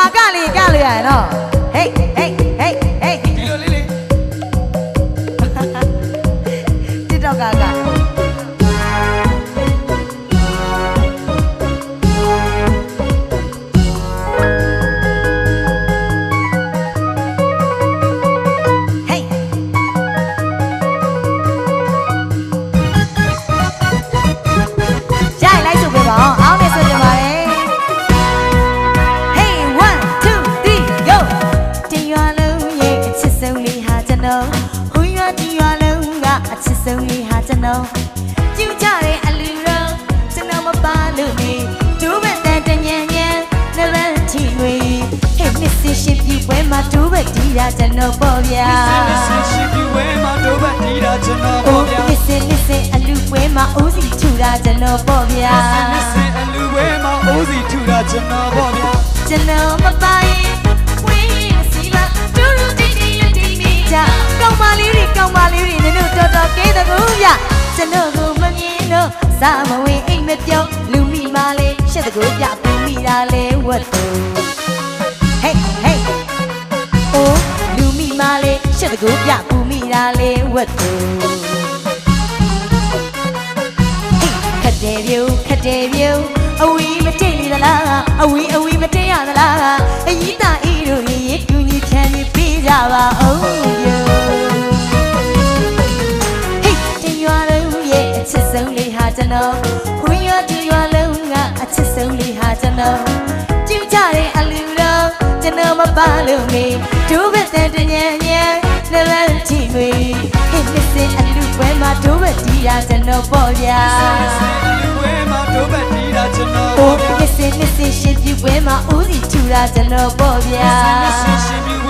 မှာကလေကလို့ရတယ်နော်ဟေးဟေးဟေး တော်ကျူကြတဲ့အလူတော်ကျွန်တော်မပါလို့နေဒူးဘက်တန်တညံညံနလန်ချီတွေ Hey Missy ရှိပြီပွဲမှာဒူးဘက်ဒီတာကျွန်တော်ပေါ့ဗျာဆင်းရှိပြီဝဲမှာတော့ဗတ်တီးတာကျွန်တော် Oh ပေါ့ဗျာ Missy Missy အလူပွဲမှာအိုးစီထူတာကျွန်တော်ပေါ့ဗျာဆင်းဆင်းအလူဝဲမှာအိုးစီထူတာကျွန်တော်ပေါ့ဗျာကျွန်တော်မပိုင်ဝင်း ကျွန်တော်ကိုမမြင်တော့စာမဝင်အိမ်မပြောင်းလူမိမာလေးရှက်တကူပြပူမိတာလေဝတ်တူဟေးဟေးအိုးလူမိမာလေးရှက်တကူပြပူမိတာလေဝတ်တူဟေးခတ်တယ်ပြူခတ်တယ်ပြူအဝီမတိတ်လေသလားအဝီအဝီမတိ ဆုံးလေးဟာကျွန်တော်ခွင်ရွာတင်ရွာလုံးကအချစ်ဆုံးလေးဟာကျွန်တော်ကျူကြတဲ့အလူတော်ကျွန်တော်မပါလို့နေဒူးဘက်တန်တညံညံနလန်ချီတွေဟေးမစ်စင်အလူပွဲမှာဒူးဘက်တီးတာကျွန်တော်ပေါ့ဗျာဆင်းဆင်းအလူဝဲမှာတော့ဗတ်တီးတာကျွန်တော်အိုပေါ့းဗျာမစ်စင်မစ်စင်ရှင်ပြပွဲမှာဦးစီထူတာကျွန်တော်ပေါ့ဗျာဆင်းရှိပြီဝဲ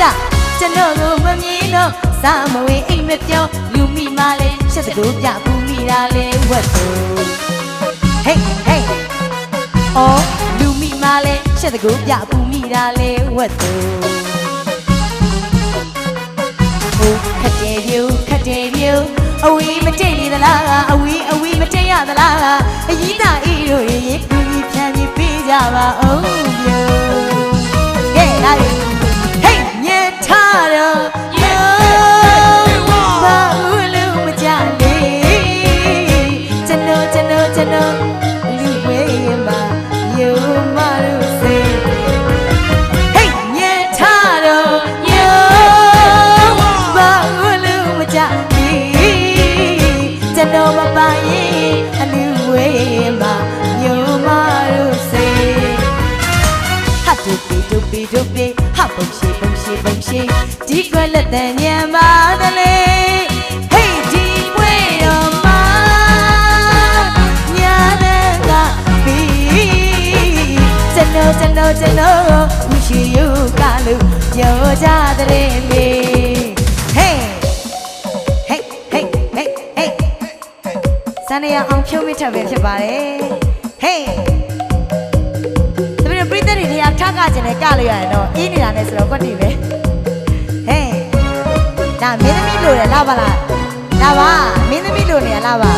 တကူဗျကျွန်တော်ကိုမမြင်တော့စာမဝင်အိမ်မပြောင်းလူမိမာလေးရှက်တကူပြပူမိတာလေဝတ်သူဟေးဟေးအော်လူမိမာလေးရှက်တကူပြပူမိတာလေဝတ်သူဟိုခတ်တယ်ပြူခတ်တယ်ပြူအဝီမတိတ်လေသလားအဝီအဝီမတိတ်ရသလားအကြီးတာဤတို့ရေရေကူကြီးဖြန်ပြီးပေးကြပါအော ရှိပုံရှိပုံရှိဒီကွက်လက်တန်ညံပါတယ်လေဟေးဒီဝေးတော့မှာညာတဲ့ကဘီကျွန်တော်ကျွန်တော်ကျွန်တော်မရှိယူကလို့ပြောကြတဲ့လေဟေးဟေးဟေးဟေးဟေးစနေရအောင်ဖြိုးမိထပ်ပဲဖြစ်ပါတယ်ဟေးတပည့် ပြိတ္တတွေတရားထကကျင်နဲ့ကလို့ရတယ်တော့အေးနေတာနဲ့ဆိုတော့ကွက်တီပဲဟေးဒါမင်းသမီးလို့ရလားပါလားလာပါမင်းသမီးလို့နေရလားပါ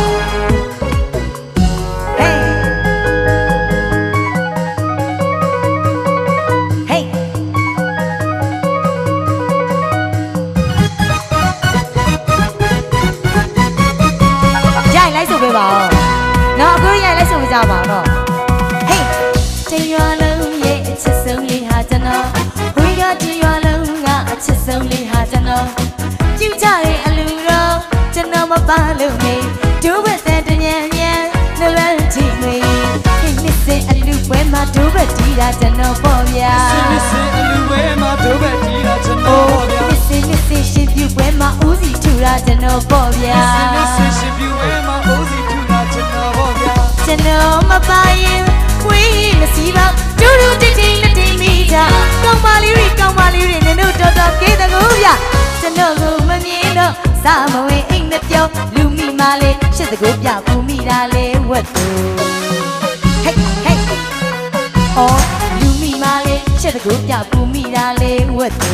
ပါလို့နေဒူးဘက်တဲ့တညံညံနလန်ချီတွေဟေးမစ်စင်အလူပွဲမှာဒူးဘက်တီးတာကျွန်တော်ပေါ့ဗျာဆင်းဆင်းအလူဝဲမှာတော့ဗတ်တီးတာကျွန်တော်ပေါ့ဗျာမစ်စင်မစ်စင်ရှင်ပြပွဲမှာဦးစီထူတာကျွန်တော်ပေါ့ဗျာဆင်းဆင်းရှိပြီဝဲမှာအိုးစီထူတာကျွန်တော်ပေါ့ဗျာကျွန်တော်မပါရင်ဝေးမစီပါတူတူတိတ်တိတ်နဲ့တိတ်မိတာကောင်းပါလေးတွေကောင်းပါလေးတွေနင်တို့တော်တော်ကဲတကူဗျကျွန်တော်ကိုမမြင်တော့စာမဝင်အိ မပြောလူမိမာလေးရှစ်စကိုပြကူမိတာလေးဝတ်သူဟေးဟေးအော်လူမိမာလေးရှစ်စကိုပြကူမိတာလေးဝတ်သူ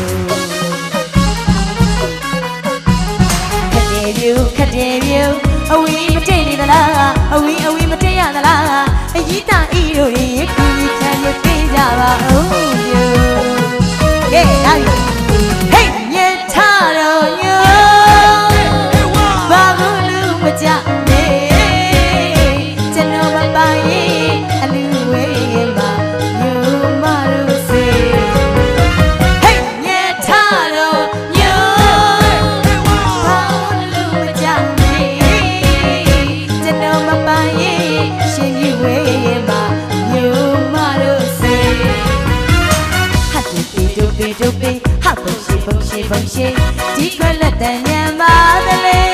ခက်တယ်ဗျူခက်တယ်ဗျူအဝေးမတိတ်နေသလားအဝေးအဝေးမတိတ်ရသလားအကြီးတာအီတို့ရေကူညီချမ်းလို့ပြေးကြပါဦး ဒုပိဟာပုံရှိပုံရှိပုံရှိဒီကလက်တန်ညမာတလေ